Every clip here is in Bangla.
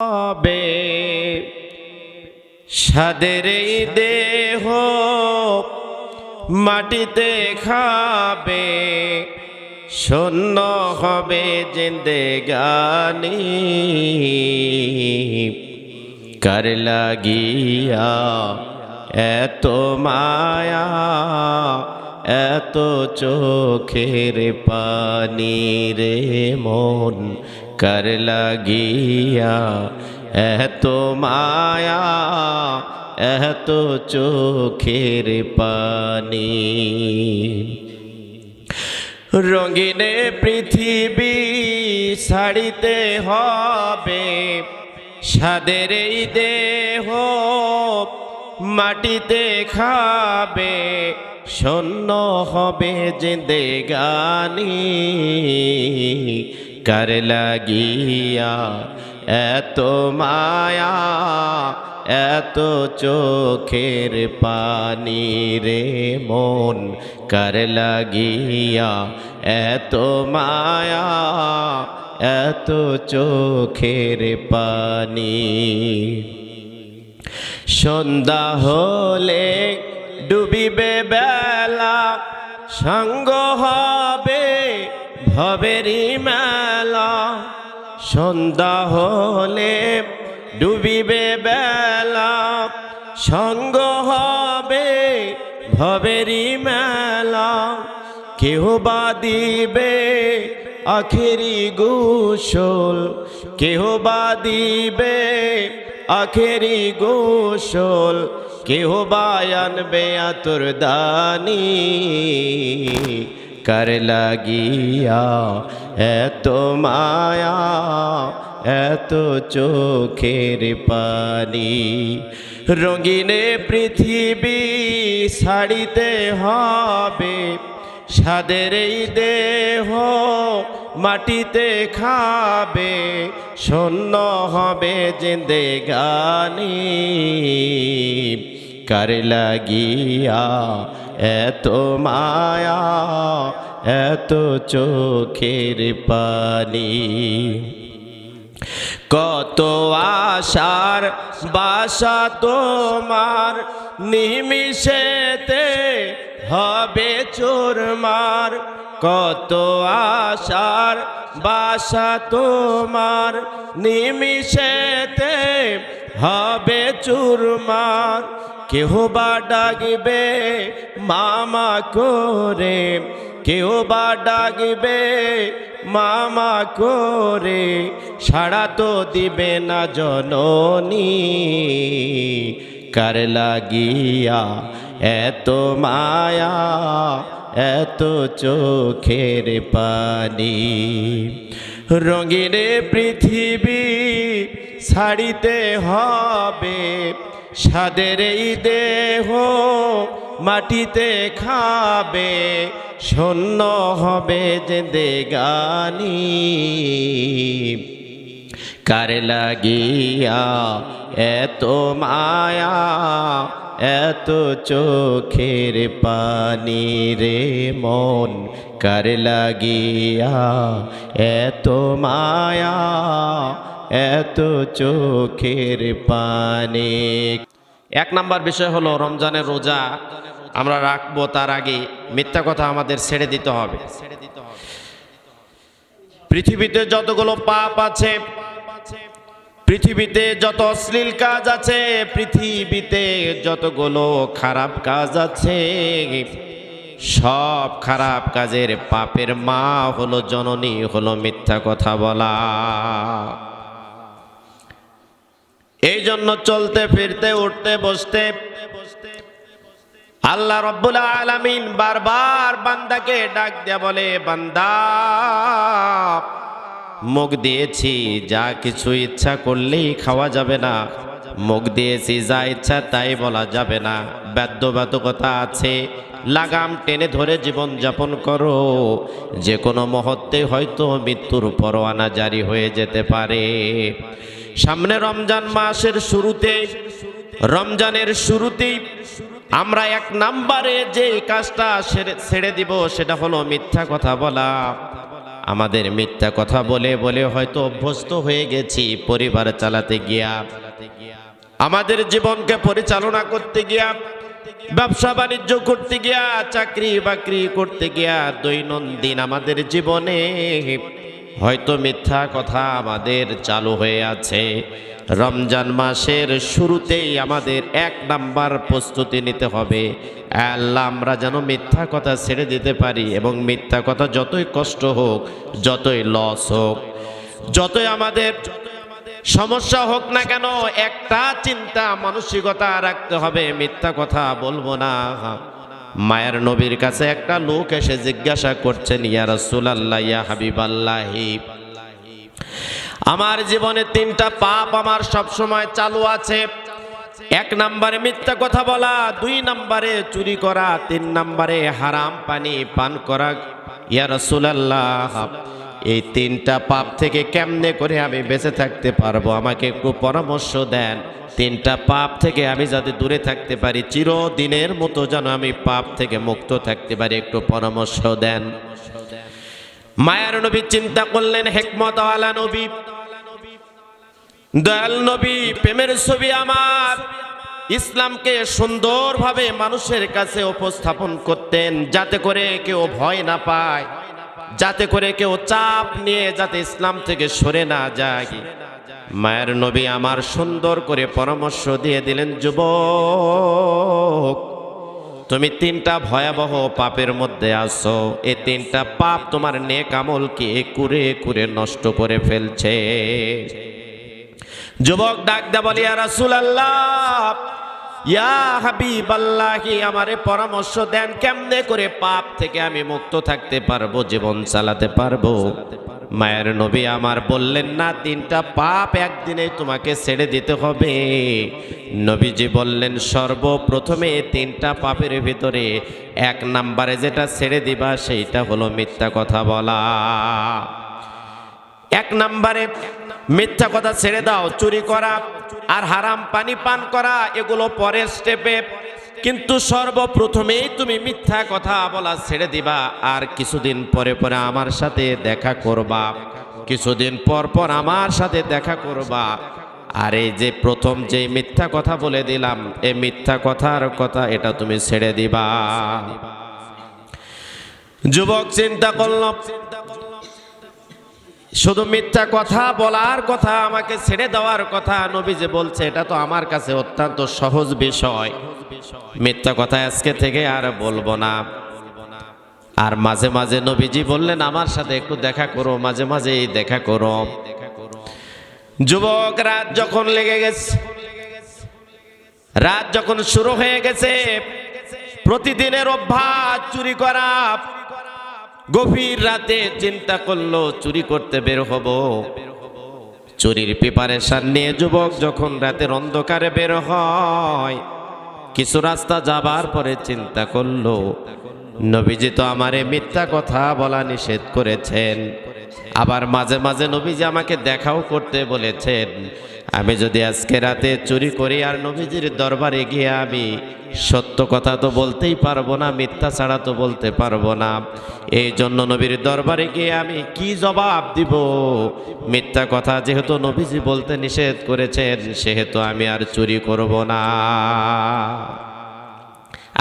হবে। সাদের এই দেহ মাটিতে খাবে, শূন্য হবে জিন্দেগানি কার লাগিয়া এত মায়া, এত চোখের পানি রে মন কার লাগিয়া এত মায়া এত চোখের পানি রঙিনে পৃথিবী ছাড়িতে হবে সাদের এই দেহ মাটিতে খাবে, শূন্য হবে যে জিন্দেগানি কার লাগিয়া, এত মায়া, এত চোখের পানি রে মন কার লাগিয়া, এত মায়া, এত চোখের পানি। সন্ধ্যা হলে ডুবিবে বেলা, সঙ্গ হবে ভবেরি মেলা, সন্ধ্যা হলে ডুবিবে বেলা। সঙ্গ হবে ভবেরি মেলা, কেহ বা দিবে আখেরি গোসল। কেহ বা দিবে আখেরি গোসল, কেহ বা আনবে আতর দানি। কার লাগিয়া, এত মায়া, এত চোখের পানি। রঙিনে পৃথিবী ছাড়িতে হবে সাদের এই দেহ মাটিতে খাবে, শূন্য হবে জিন্দেগানি কার লাগিয়া এত মায়া এত চোখের পানি। কত আশার বাসা তোমার, নিমিষেতে হবে চোরমার কত আশার বাসা তোমার, নিমিষেতে হবে চুরমার কেহ বা ডাকবে মামা করে কেউ বা ডাকবে, মামা করে সাড়া তো দিবে না জননী। কার লাগিয়া এত মায়া, এত চোখের পানি। রঙিনে পৃথিবী ছাড়িতে হবে সাদের এই দেহ মাটিতে খাবে। শূন্য হবে যে দেগানি। কার লাগিয়া এত মায়া, এত চোখের পানি রে মন। কার লাগিয়া এত মায়া, এত চোখের পানি। এক নাম্বার বিষয় হলো রমজানের রোজা। আমরা রাখব তার আগে মিথ্যা কথা আমাদের ছেড়ে দিতে হবে। পৃথিবীতে যতগুলো পাপ আছে, পৃথিবীতে যত অশ্লীল কাজ আছে, পৃথিবীতে যতগুলো খারাপ কাজ আছে, সব খারাপ কাজের পাপের মা হলো জননী, হলো মিথ্যা কথা বলা। এই জন্য চলতে, ফিরতে, উঠতে, বসতে আল্লাহ রব্বুল আলামিন বারবার বান্দাকে ডাক দেয়া বলে, বান্দা মুখ দিয়েছি, যা কিছু ইচ্ছা করলেই খাওয়া যাবে না। মুখ দিয়েছি, যা ইচ্ছা তাই বলা যাবে না। বাধ্যবাধকতা আছে, লাগাম টেনে ধরে জীবন যাপন করো। যে কোনো মুহূর্তে হয়তো মৃত্যুর পরোয়ানা জারি হয়ে যেতে পারে। সামনে রমজান মাসের শুরুতে, রমজানের শুরুতেই আমরা এক নাম্বারে যে কাজটা ছেড়ে দিব, সেটা হলো মিথ্যা কথা বলা। আমাদের মিথ্যা কথা বলে বলে হয়তো অভ্যস্ত হয়ে গেছি, পরিবার চালাতে গিয়া। আমাদের জীবনকে পরিচালনা করতে গিয়া, ব্যবসা বাণিজ্য করতে গিয়া, চাকরি বাকরি করতে গিয়া দৈনন্দিন আমাদের জীবনে হয়তো মিথ্যা কথা আমাদের চালু হয়ে আছে। রমজান মাসের শুরুতেই আমাদের এক নাম্বার প্রস্তুতি নিতে হবে। আল্লাহ, আমরা যেন মিথ্যা কথা ছেড়ে দিতে পারি এবং মিথ্যা কথা যতই কষ্ট হোক, যতই লস হোক, যতই আমাদের সমস্যা হোক না কেন, একটা চিন্তা, মানসিকতা রাখতে হবে। মিথ্যা কথা বলব না। মায়ের নবীর কাছে একটা লোক এসে জিজ্ঞাসা করছেন ইয়া রাসূলুল্লাহ, ইয়া হাবিবাল্লাহি। আমার জীবনে তিনটা পাপ আমার সব সময় চালু আছে। এক নম্বরে মিথ্যা কথা বলা, দুই নম্বরে চুরি করা, তিন নম্বরে হারাম পানি পান করা। ইয়া রাসূলুল্লাহ। এই তিনটা পাপ থেকে কেমনে করে আমি বেঁচে থাকতে পারব? আমাকে একটু পরামর্শ দেন। তিনটা পাপ থেকে আমি যাতে দূরে থাকতে পারি, চিরদিনের মতো যেন আমি পাপ থেকে মুক্ত থাকতে পারি, একটু পরামর্শ দেন। মায়ার নবী চিন্তা করলেন, হেকমত আলা নবী। দয়াল নবী, প্রেমের ছবি আমার। ইসলামকে সুন্দরভাবে মানুষের কাছে উপস্থাপন করতেন, যাতে করে কেউ ভয় না পায়। যাতে করে কেউ চাপ নিয়ে যাতে ইসলাম থেকে সরে না যায়। মায়ের নবী আমার সুন্দর করে পরামর্শ দিয়ে দিলেন, যুবক, তুমি তিনটা ভয়াবহ পাপের মধ্যে আছো। এই তিনটা পাপ তোমার নেক আমলকে কুরে কুরে নষ্ট করে ফেলছে। যুবক ডাক দা বলি রাসুল আল্লাহ ইয়া হাবিব আমারে পরামর্শ দেন কেমনে করে পাপ থেকে আমি মুক্ত থাকতে পারব, জীবন চালাতে পারব। মায়ের নবী আমার বললেন, না, তিনটা পাপ একদিনে তোমাকে ছেড়ে দিতে হবে। নবীজি বললেন, সর্বপ্রথমে তিনটা পাপের ভিতরে এক নাম্বারে যেটা ছেড়ে দিবা, সেইটা হলো মিথ্যা কথা বলা। এক নাম্বারে, মিথ্যা কথা ছেড়ে দাও, চুরি করা আর হারাম পানি পান করা, এগুলো পরের স্টেপে কিন্তু সর্বপ্রথমেই তুমি মিথ্যা কথা বলা ছেড়ে দিবা, আর কিছুদিন পরে পরে আমার সাথে দেখা করবা। কিছুদিন পর পর আমার সাথে দেখা করবা। আর এই যে প্রথম যে মিথ্যা কথা বলে দিলাম, এই মিথ্যা কথার কথা এটা তুমি ছেড়ে দিবা। যুবক, চিন্তা করলাম শুধু মিথ্যা কথা, বলার কথা, আমাকে ছেড়ে দেওয়ার কথা নবী যে বলছে, এটা তো আমার কাছে অত্যন্ত সহজ বিষয়। মিথ্যা কথা আজকে থেকে আর বলব না। আর মাঝে মাঝে নবীজি বললেন, আমার সাথে একটু দেখা করো, মাঝে মাঝে দেখা করো। যুবক, রাত যখন লেগে গেছে, রাত যখন শুরু হয়ে গেছে, প্রতিদিনের অভ্যাস চুরি করা গভীর রাতে চিন্তা করল, চুরি করতে বের হব। চুরির প্রিপারেশন নিয়ে যুবক যখন রাতের অন্ধকারে বের হয়, কিছু রাস্তা যাবার পরে চিন্তা করল, নবীজি তো আমারে মিথ্যা কথা বলা নিষেধ করেছেন। আবার মাঝে মাঝে নবীজি আমাকে দেখাও করতে বলেছেন, আমি যদি আজকে রাতে চুরি করি আর নবীজির দরবারে গিয়ে আমি সত্য কথা তো বলতেই পারব না, মিথ্যা ছাড়া তো বলতে পারব না এই জন্য নবীর দরবারে গিয়ে আমি কি জবাব দিব? মিথ্যা কথা যেহেতু নবীজি বলতে নিষেধ করেছেন, সেহেতু আমি আর চুরি করব না।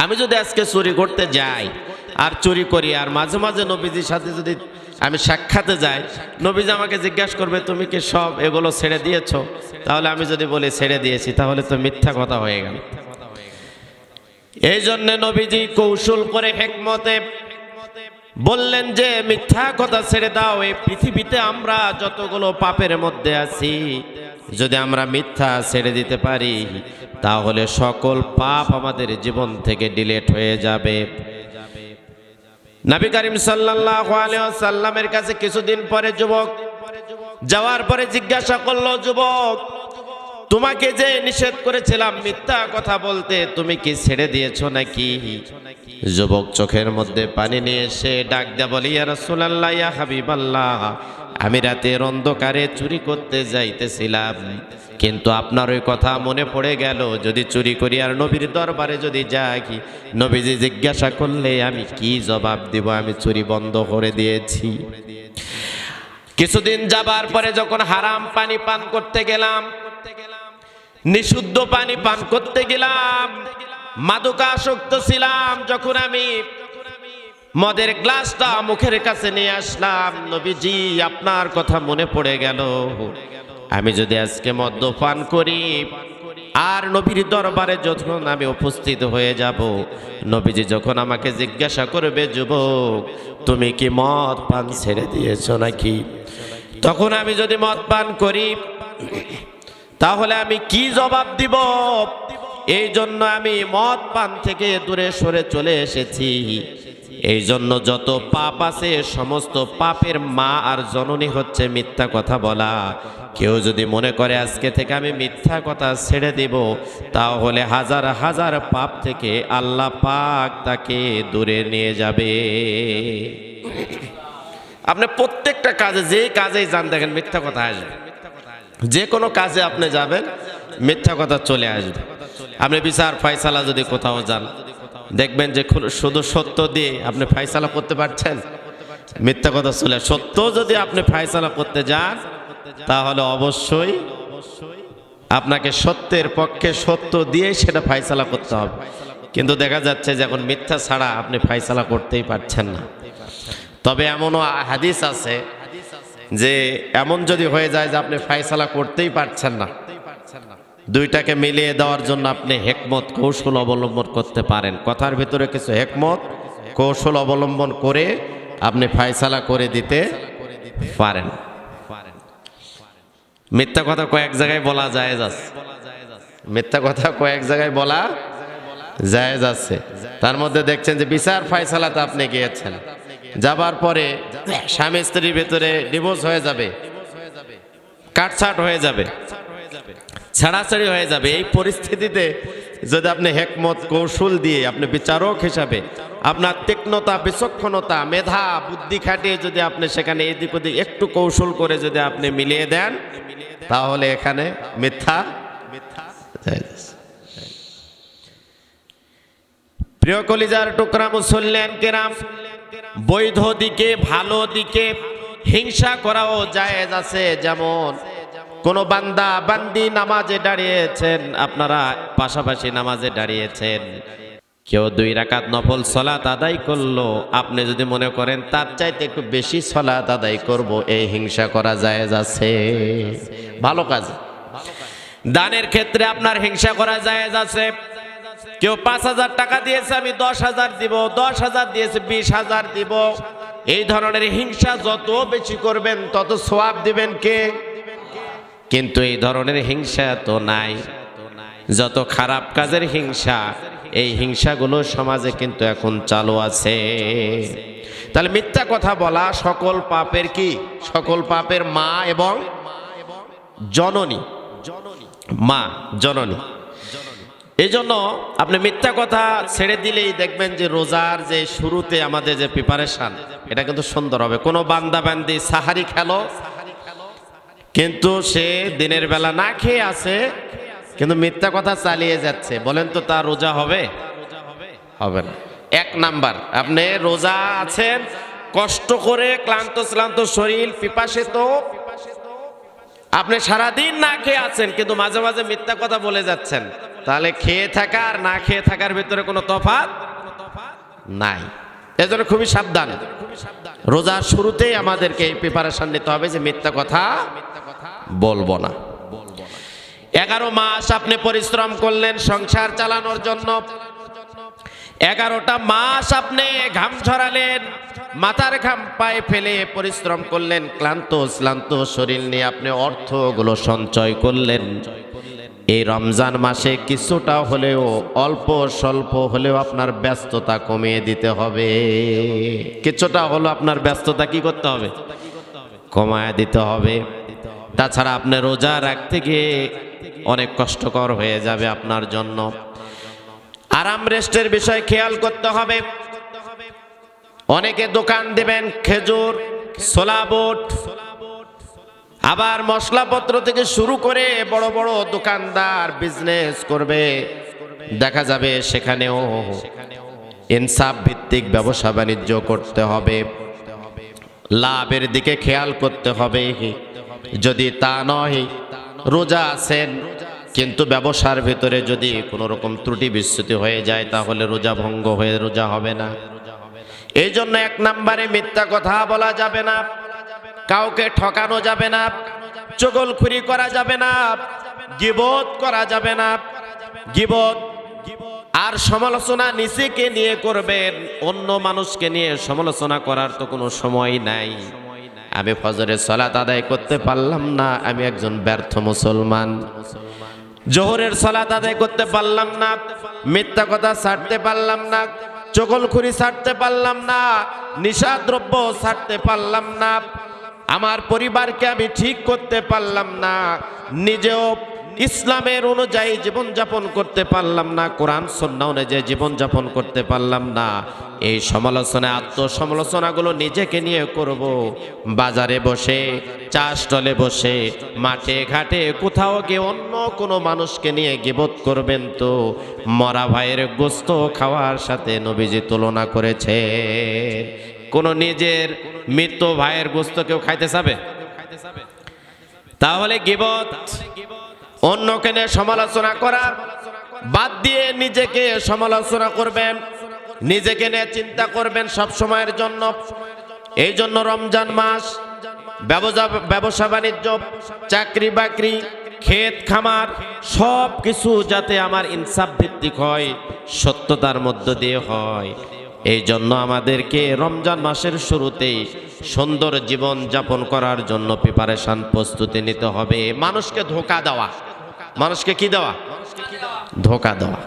আমি যদি আজকে চুরি করতে যাই আর চুরি করি আর মাঝে মাঝে নবীজির সাথে যদি আমি সাক্ষাতে যাই। নবীজি আমাকে জিজ্ঞাসা করবে, তুমি কি সব এগুলো ছেড়ে দিয়েছ? তাহলে আমি যদি বলি, ছেড়ে দিয়েছি, তাহলে তো মিথ্যা কথা হয়ে গেল। এই জন্য নবীজি কৌশল করে হেকমতে বললেন যে, মিথ্যা কথা ছেড়ে দাও, এই পৃথিবীতে আমরা যতগুলো পাপের মধ্যে আছি, যদি আমরা মিথ্যা ছেড়ে দিতে পারি, তাহলে সকল পাপ আমাদের জীবন থেকে ডিলেট হয়ে যাবে। নবী করিম আলাইহি সাল্লামের কাছে কিছুদিন পরে যুবক যাওয়ার পরে জিজ্ঞাসা করল, যুবক, তোমাকে যে নিষেধ করেছিলাম মিথ্যা কথা বলতে, তুমি কি ছেড়ে দিয়েছ নাকি? যুবক চোখের মধ্যে পানি নিয়ে এসে ডাক দেয়া বলি, ইয়া রাসূলুল্লাহ, ইয়া হাবিবাল্লাহ আমি রাতের অন্ধকারে চুরি করতে যাইতেছিলাম। কিন্তু আপনার ওই কথা মনে পড়ে গেল, যদি চুরি করি আর নবীর দরবারে যদি যাই, নবীজি জিজ্ঞাসা করলে, আমি কি জবাব দিব? আমি চুরি বন্ধ করে দিয়েছি। কিছুদিন যাবার পরে যখন হারাম পানি পান করতে গেলাম, নিষুদ্ধ পানি পান করতে গেলাম, মাদকাসক্ত ছিলাম, যখন আমি মদের গ্লাসটা মুখের কাছে নিয়ে আসলাম। নবীজি, আপনার কথা মনে পড়ে গেল। আমি যদি আজকে মদ্যপান করি, আর নবীর দরবারে যখন আমি উপস্থিত হয়ে যাব, নবীজি যখন আমাকে জিজ্ঞাসা করবে, যুবক, তুমি কি মদ পান ছেড়ে দিয়েছ নাকি? তখন আমি যদি মদ পান করি, তাহলে আমি কি জবাব দিব? এই জন্য আমি মদ পান থেকে দূরে সরে চলে এসেছি। এই জন্য যত পাপ আছে, সমস্ত পাপের মা আর জননী হচ্ছে মিথ্যা কথা বলা। কেউ যদি মনে করে আজকে থেকে আমি মিথ্যা কথা ছেড়ে দিব, তাহলে হাজার হাজার পাপ থেকে আল্লাহ পাক তাকে দূরে নিয়ে যাবে। আপনি প্রত্যেকটা কাজে, যে কাজেই যান দেখেন মিথ্যা কথা আসবে। যে কোনো কাজে আপনি যাবেন, মিথ্যা কথা চলে আসবে। আপনি বিচার, ফয়সালা যদি কোথাও যান দেখবেন যে শুধু সত্য দিয়ে আপনি ফয়সালা করতে পারছেন। মিথ্যা কথা চলে সত্য যদি আপনি ফয়সালা করতে যান, তাহলে অবশ্যই আপনাকে সত্যের পক্ষে সত্য দিয়ে সেটা ফাইসালা করতে হবে। কিন্তু দেখা যাচ্ছে যে এখন মিথ্যা ছাড়া আপনি ফাইসালা করতেই পারছেন না। তবে এমনও হাদিস আছে যে এমন যদি হয়ে যায় যে আপনি ফাইসালা করতেই পারছেন না দুইটাকে মিলিয়ে দেওয়ার জন্য আপনি হেকমত, কৌশল অবলম্বন করতে পারেন। কথার ভিতরে কিছু হেকমত, কৌশল অবলম্বন করে আপনি ফায়সালা করে দিতে পারেন। মিথ্যা কথা কয়েক জায়গায় বলা যায় যাচ্ছে মিথ্যা কথা কয়েক জায়গায় বলা যায় যাচ্ছে তার মধ্যে দেখছেন যে বিচার ফায়সালাতে আপনি গিয়েছেন। যাবার পরে স্বামী স্ত্রীর ভেতরে ডিভোর্স হয়ে যাবে, কাটছাট হয়ে যাবে। ছাড়াছাড়ি হয়ে যাবে এই পরিস্থিতিতে যদি আপনি হেকমত, কৌশল দিয়ে আপনি বিচারক হিসাবে আপনার তীক্ষ্ণতা, বিচক্ষণতা, মেধা, বুদ্ধি খাটিয়ে যদি আপনি সেখানে এদিক ওদিক একটু কৌশল করে যদি আপনি মিলিয়ে দেন, তাহলে এখানে মিথ্যা। প্রিয় কলিজার টুকরা মুসল্লেন কেরাম, বৈধ দিকে ভালো দিকে হিংসা করাও জায়েজ আছে যেমন কোন বান্দা বান্দি নামাজে দাঁড়িয়েছেন, আপনারা পাশাপাশি নামাজে দাঁড়িয়েছেন। কেউ দুই রাকাত নফল সলাত আদায় করল, আপনি যদি মনে করেন তার চাইতে একটু বেশি সলাত আদায় করব, এই হিংসা করা জায়েজ আছে। ভালো কাজ। দানের ক্ষেত্রে আপনার হিংসা করা জায়েজ আছে। কেউ পাঁচ হাজার টাকা দিয়েছে, আমি দশ হাজার দিব, দশ হাজার দিয়েছে, বিশ হাজার দিব। এই ধরনের হিংসা যত বেশি করবেন, তত সোয়াব দিবেন কে? কিন্তু এই ধরনের হিংসা তো নাই। যত খারাপ কাজের হিংসা, এই হিংসাগুলো সমাজে কিন্তু এখন চালু আছে। তাহলে মিথ্যা কথা বলা সকল পাপের কি? সকল পাপের মা এবং জননী। মা, জননী। এই জন্য আপনি মিথ্যা কথা ছেড়ে দিলেই দেখবেন যে রোজার যে শুরুতে আমাদের যে প্রিপারেশন এটা কিন্তু সুন্দর হবে। কোনো বান্দা বান্দি সাহারি খেলো কিন্তু সে দিনের বেলা না খেয়ে আছে, কিন্তু মিথ্যা কথা চালিয়ে যাচ্ছে। বলেন তো তার রোজা হবে? হবে না। এক নাম্বার, আপনি রোজা আছেন, কষ্ট করে ক্লান্ত শ্লান্ত শরীর পিপাসিত আপনি সারাদিন না খেয়ে আছেন, কিন্তু মাঝে মাঝে মিথ্যা কথা বলে যাচ্ছেন। তাহলে খেয়ে থাকা আর না খেয়ে থাকার ভিতরে কোনো তফাৎ নাই। এজন্য খুবই সাবধান। রোজার শুরুতেই আমাদেরকে এই প্রিপারেশন নিতে হবে যে মিথ্যা কথা বলব না। এগারো মাস আপনি পরিশ্রম করলেন সংসার চালানোর জন্য। এগারোটা মাস আপনি ঘাম ঝরালেন, মাথার ঘাম পায়ে ফেলে পরিশ্রম করলেন, ক্লান্ত, শ্লান্ত শরীর নিয়ে আপনি অর্থগুলো সঞ্চয় করলেন। এই রমজান মাসে কিছুটা হলেও অল্প স্বল্প হলেও আপনার ব্যস্ততা কমিয়ে দিতে হবে। কিছুটা হলো আপনার ব্যস্ততা কি করতে হবে? কমায় দিতে হবে। তাছাড়া আপনি রোজা রাখতে গিয়ে অনেক কষ্টকর হয়ে যাবে আপনার জন্য। আরাম রেস্টের বিষয় খেয়াল করতে হবে। অনেকে দোকান দেবেন খেজুর, ছোলা বুট, আবার মশলাপত্র থেকে শুরু করে বড় বড় দোকানদার বিজনেস করবে। দেখা যাবে সেখানেও ইনসাফ ভিত্তিক ব্যবসা বাণিজ্য করতে হবে। লাভের দিকে খেয়াল করতে হবে। যদি তা নয়, রোজা আছেন, কিন্তু ব্যবসার ভিতরে যদি কোনো রকম ত্রুটি বিচ্যুতি হয়ে যায়, তাহলে রোজা ভঙ্গ হয়ে রোজা হবে না। এই জন্য এক নম্বরে মিথ্যা কথা বলা যাবে না, কাউকে ঠকানো যাবে না, চগলখুরি করা যাবে না, গিবত করা যাবে না, গিবত। আর সমালোচনা নিজেকে নিয়ে করবেন, অন্য মানুষকে নিয়ে সমালোচনা করার তো কোনো সময় নাই। আমি ফজরের সলাত আদায় করতে পারলাম না, আমি একজন ব্যর্থ মুসলমান। জোহরের সলাত আদায় করতে পারলাম না, মিথ্যা কথা ছাড়তে পারলাম না, চকলখুরি ছাড়তে পারলাম না নিশা দ্রব্য ছাড়তে পারলাম না, আমার পরিবারকে আমি ঠিক করতে পারলাম না, নিজেও ইসলামের অনুযায়ী জীবনযাপন করতে পারলাম না, কোরআন সন্না অনুযায়ী জীবনযাপন করতে পারলাম না, এই সমালোচনা, আত্মসমালোচনাগুলো নিজেকে নিয়ে করব। বাজারে বসে চা স্টলে বসে, মাঠে ঘাটে কোথাও গিয়ে অন্য কোনো মানুষকে নিয়ে গিবত করবেন তো, মরা ভাইয়ের গোস্ত খাওয়ার সাথে নবীজি তুলনা করেছে। কোনো নিজের মৃত ভাইয়ের গোস্ত কেউ খাইতে চাবে? তাহলে গিবত অন্যকে নিয়ে সমালোচনা করা বাদ দিয়ে নিজেকে সমালোচনা করবেন, নিজেকে নিয়ে চিন্তা করবেন সব সময়ের জন্য। এই জন্য রমজান মাস, ব্যবসা বাণিজ্য, চাকরি বাকরি, ক্ষেত খামার, সব কিছু যাতে আমার ইনসাফ ভিত্তিক হয়, সত্যতার মধ্য দিয়ে হয়। এই জন্য আমাদেরকে রমজান মাসের শুরুতেই সুন্দর জীবন যাপন করার জন্য প্রিপারেশন প্রস্তুতি নিতে হবে। মানুষকে ধোকা দেওয়া। মানুষকে কি দেওয়া? ধোকা দেওয়া।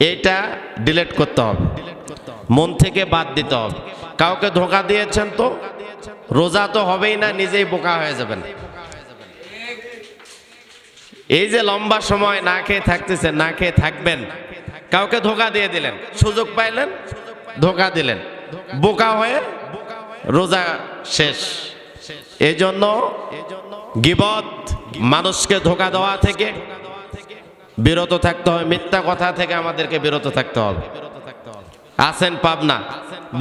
এটা ডিলেট করতে হবে। মন থেকে বাদ দিতে হবে। কাউকে ধোকা দিয়েছেন তো? রোজা তো হবেই না, নিজেই বোকা হয়ে যাবেন। এই যে লম্বা সময় না খেয়ে থাকতেছেন, না খেয়ে থাকবেন। কাউকে ধোকা দিয়ে দিলেন। সুযোগ পাইলেন? ধোকা দিলেন। বোকা হয়ে রোজা শেষ। এই জন্য গিবত মানুষকে ধোকা দেওয়া থেকে বিরত থাকতে হবে মিথ্যা কথা থেকে আমাদেরকে বিরত থাকতে হবে। আসেন পাবনা,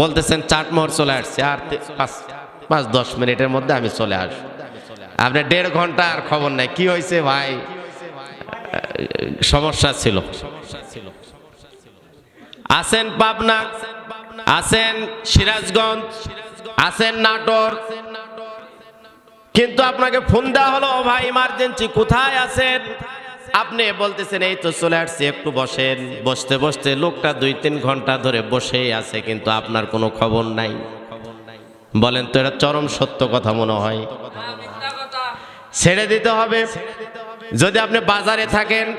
বলতেছেন চাটমোহর চলে আসছে, আর পাঁচ পাঁচ, দশ মিনিটের মধ্যে আমি চলে আসব। আপনি দেড় ঘণ্টা আর খবর নাই, কি হয়েছে ভাই? সমস্যা ছিল। আসেন পাবনা আসেন সিরাজগঞ্জ আসেন নাটোর কিন্তু আপনাকে ফোন দেওয়া হলো, "ও ভাই ইমার্জেন্সি কোথায় আছেন? আপনি বলতেছেন, এই তো চলে আসছি, একটু বসেন। বসতে বসতে লোকটা দুই তিন ঘণ্টা ধরে বসেই আছে, কিন্তু আপনার কোনো খবর নাই। বলেন তো, এটা চরম সত্য কথা মনে হয়। ছেড়ে দিতে হবে। যদি আপনি বাজারে থাকেন,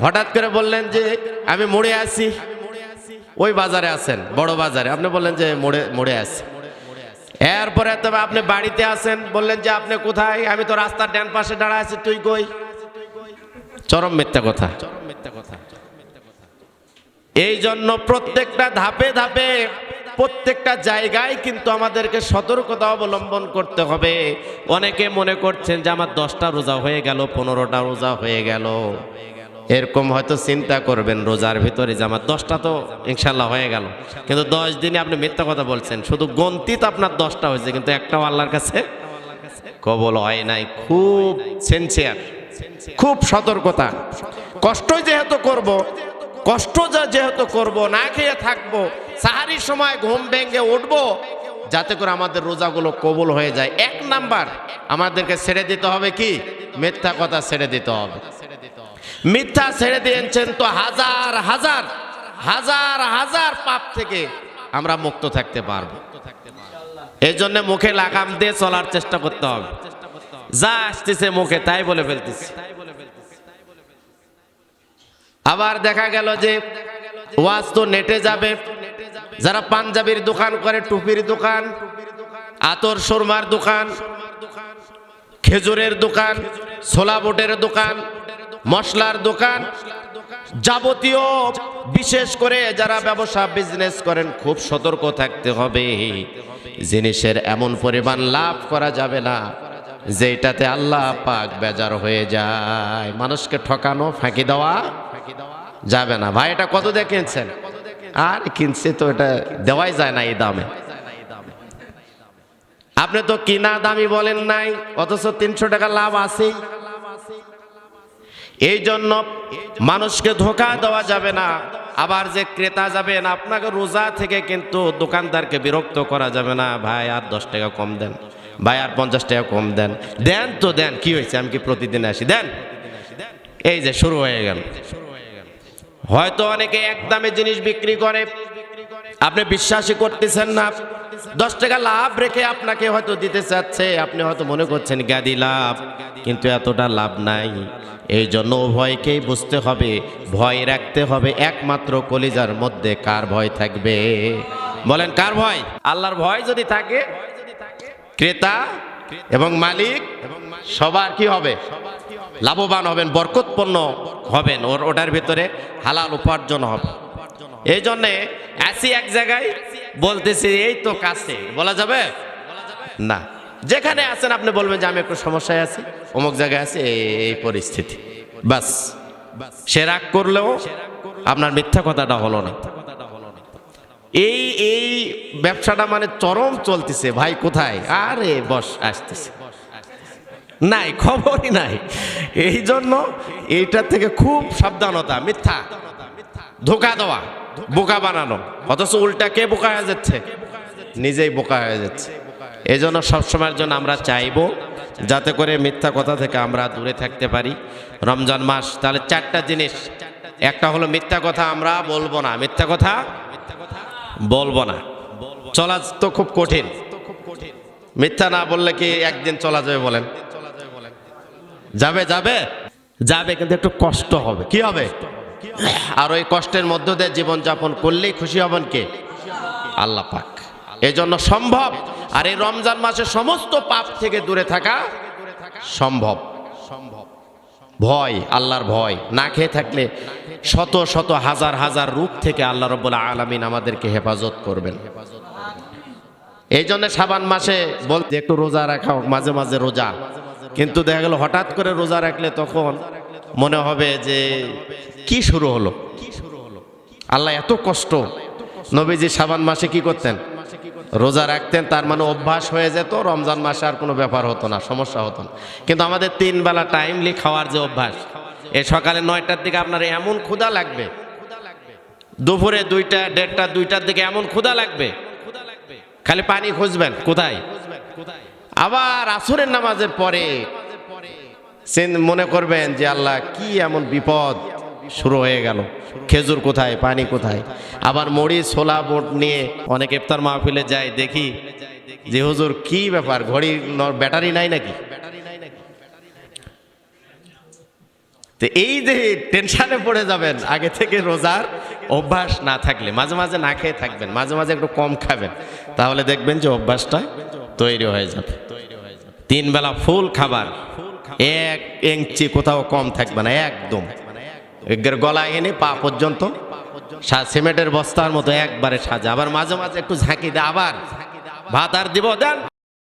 হঠাৎ করে বললেন যে, আমি মোড়ে আছি। ওই বাজারে আছেন, বড় বাজারে। আপনি বললেন যে, মোড়ে মোড়ে আছি। এরপরে তবে আপনি বাড়িতে আছেন, বললেন যে আপনি কোথায়? আমি তো রাস্তার ডান পাশে দাঁড়া আছি, তুই কই? চরম মিথ্যা কথা। এই জন্য প্রত্যেকটা ধাপে ধাপে, প্রত্যেকটা জায়গায় কিন্তু আমাদেরকে সতর্কতা অবলম্বন করতে হবে। অনেকে মনে করছেন যে আমার দশটা রোজা হয়ে গেল, পনেরোটা রোজা হয়ে গেল। এরকম হয়তো চিন্তা করবেন রোজার ভিতরে যে আমার দশটা তো ইনশাল্লাহ হয়ে গেল। কিন্তু দশ দিনে আপনি মিথ্যা কথা বলছেন। শুধু গন্তিত আপনার দশটা হয়েছে, কিন্তু একটাও আল্লাহর কাছে কবল হয় নাই। খুব সেন্সিয়ার খুব সতর্কতা। কষ্ট যেহেতু করব, কষ্ট যা যেহেতু করব, না খেয়ে থাকব, সাহারির সময় ঘুম ভেঙে উঠবো, যাতে করে আমাদের রোজাগুলো কবুল হয়ে যায়। এক নাম্বার, আমাদেরকে ছেড়ে দিতে হবে কি? মিথ্যা কথা ছেড়ে দিতে হবে। মিথ্যা ছেড়ে দিয়েছেন তো হাজার হাজার হাজার হাজার পাপ থেকে আমরা মুক্ত থাকতে পারব। এই জন্য মুখে লাগাম দিয়ে চলার চেষ্টা করতে হবে। যা আসতেছে মুখে তাই বলে ফেলতেছে। আবার দেখা গেল যে ওয়াজ তো নেটে যাবে। যারা পাঞ্জাবির দোকান করে, টুপির দোকান, আতর সুরমার দোকান, খেজুরের দোকান, ছোলা বুটের দোকান মশলার দোকান যাবতীয়, বিশেষ করে যারা ব্যবসা বিজনেস করেন, খুব সতর্ক থাকতে হবে। জিনিসের এমন পরিমাণ লাভ করা যাবে না যেটাতে আল্লাহ পাক বেজার হয়ে যায়। মানুষকে ঠকানো, ফাঁকি দেওয়া যাবে না। ভাই, এটা কত দিয়ে কিনছেন? আর কিনছে তো এটা দেওয়াই যায় না এই দামে। আপনি তো কিনা দামি বলেন নাই, অথচ তিনশো টাকা লাভ আছেই। এই জন্য মানুষকে ধোকা দেওয়া যাবে না। আবার যে ক্রেতা যাবেন, আপনাকে রোজা থেকে কিন্তু দোকানদারকে বিরক্ত করা যাবে না। ভাই, আর দশ টাকা কম দেন। ভাই, আর পঞ্চাশ টাকা কম দেন। দেন তো দেন, কি হয়েছে? আমি কি প্রতিদিন আসি? দেন। এই যে শুরু হয়ে গেল। হয়তো অনেকে এক দামে জিনিস বিক্রি করে। আপনি বিশ্বাসই করতেছেন না। দশ টাকা লাভ রেখে আপনাকে হয়তো দিতে চাচ্ছে। আপনি হয়তো মনে করছেন, গ্যাদি লাভ। কিন্তু এতটা লাভ নাই। এই জন্য উভয়কেই বুঝতে হবে, ভয় রাখতে হবে। একমাত্র কলিজার মধ্যে কার ভয় থাকবে? বলেন, কার ভয়? আল্লাহর ভয় যদি থাকে, ক্রেতা এবং মালিক, সবার কি হবে? লাভবান হবেন, বরকতপূর্ণ হবেন। ওর, ওটার ভিতরে হালাল উপার্জন হবে। এই জন্যে আসি এক জায়গায়, বলতেছি, এই তো কাছে। বলা যাবে? না। যেখানে আছেন, আপনি বলবেন যে, আমি একটু সমস্যায় আছি, অমুক জায়গায় আছি, এই- পরিস্থিতি। বাস। সে রাগ করলেও আপনার মিথ্যা কথাটা হলো না। এই এই ব্যবসাটা মানে চরম চলতেছে। ভাই কোথায়? আরে, বস, আসতেছে। নাই, খবরই নাই। এই জন্য এইটার থেকে খুব সাবধানতা, মিথ্যা। ধোকা দেওয়া। বোকা বানানো। অথচ উল্টা কে বোকা হয়ে যাচ্ছে? নিজেই বোকা হয়ে যাচ্ছে। এই জন্য সবসময়ের জন্য আমরা চাইব, যাতে করে মিথ্যা কথা থেকে আমরা দূরে থাকতে পারি। রমজান মাস, তাহলে চারটা জিনিস। একটা হলো মিথ্যা কথা আমরা বলব না। মিথ্যা কথা বলব না। চলা তো খুব কঠিন। মিথ্যা না বললে কি একদিন চলা যাবে বলেন? যাবে যাবে? যাবে, কিন্তু একটু কষ্ট হবে। কি হবে? আর ওই কষ্টের মধ্য দিয়ে জীবনযাপন করলেই খুশি হবেন কে? আল্লাহ পাক। এই জন্য সম্ভব। আর এই রমজান মাসে সমস্ত পাপ থেকে দূরে থাকা সম্ভব। সম্ভব ভয়, আল্লাহর ভয়। না খেয়ে থাকলে শত শত হাজার হাজার রূপ থেকে আল্লাহ রব্বুল্লাহ আলমিন আমাদেরকে হেফাজত করবেন। এই জন্য সাবান মাসে বলতে একটু রোজা রাখা মাঝে মাঝে রোজা। কিন্তু দেখা গেল হঠাৎ করে রোজা রাখলে তখন মনে হবে যে কি শুরু হলো? আল্লাহ এত কষ্ট। নবীজি সাবান মাসে কি করতেন? রোজা রাখতেন, তার মানে অভ্যাস হয়ে যেত, রমজান মাসে আর কোনো ব্যাপার হতো না, সমস্যা হতো না। কিন্তু আমাদের তিন বেলা টাইমলি খাওয়ার যে অভ্যাস এ সকালে নয়টার দিকে আপনার এমন ক্ষুধা লাগবে, দুপুরে দুইটা, দেড়টা, দুইটার দিকে এমন ক্ষুধা লাগবে, খালি পানি খুঁজবেন, কোথায়? আবার আসরের নামাজের পরে মনে করবেন যে আল্লাহ কি এমন বিপদ শুরু হয়ে গেল। খেজুর কোথায়, পানি কোথায়? আবার মরি ছোলা, বোট নিয়ে অনেক ইফতার মাহফিলে যায় দেখি যে হুজুর কি ব্যাপার, ঘড়ি ব্যাটারি নাই নাকি? তো এই যে টেনশনে পড়ে যাবেন, আগে থেকে রোজার অভ্যাস না থাকলে, মাঝে মাঝে না খেয়ে থাকবেন, মাঝে মাঝে একটু কম খাবেন, তাহলে দেখবেন যে অভ্যাসটা তৈরি হয়ে যাবে। তিন বেলা ফুল খাবার এক ইঞ্চি কোথাও কম থাকবে না, একদম। গলায় এনে পা পর্যন্ত সিমেন্টের বস্তার মতো একবারে সাজা। আবার মাঝে মাঝে একটু ঝাঁকি দেয় আবার ভাত আর দিব, দেন।